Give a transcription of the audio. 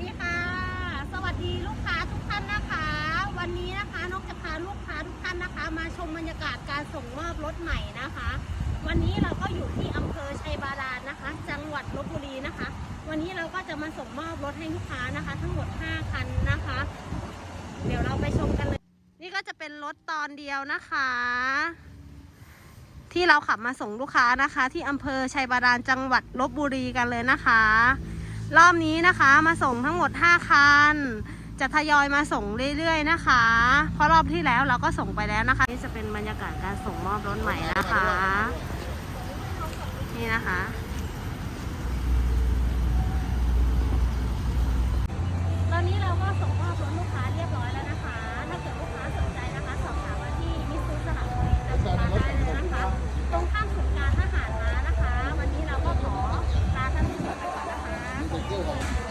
ดีค่ะ สวัสดีลูกค้าทุกท่านนะคะ วันนี้นะคะนกจะพาลูกค้าทุกท่านนะคะ มาชมบรรยากาศการส่งมอบรถใหม่นะคะ วันนี้เราก็อยู่ที่อำเภอชัยบาดาลนะคะ จังหวัดลบบุรีนะคะ วันนี้เราก็จะมาส่งมอบรถให้ลูกค้านะคะ ทั้งหมด 5 คันนะคะ เดี๋ยวเราไปชมกันเลย นี่ก็จะเป็นรถตอนเดียวนะคะ ที่เราขับมาส่งลูกค้านะคะ ที่อำเภอชัยบาดาลจังหวัดลบบุรีกันเลยนะคะ รอบนี้นะคะมาส่งทั้งหมด 5 คัน จะทยอยมาส่งเรื่อยๆนะคะ เพราะรอบที่แล้วเราก็ส่งไปแล้วนะคะ นี่จะเป็นบรรยากาศการส่งมอบรถใหม่นะคะ นี่นะคะ ตอนนี้เราก็ส่งมอบรถลูกค้าเรียบร้อยแล้วนะคะ ถ้าเกิดลูกค้าสนใจนะคะ สอบถามมาที่มิสซูสระบุรีนะคะได้เลยนะคะ ตรงข้ามศูนย์ การ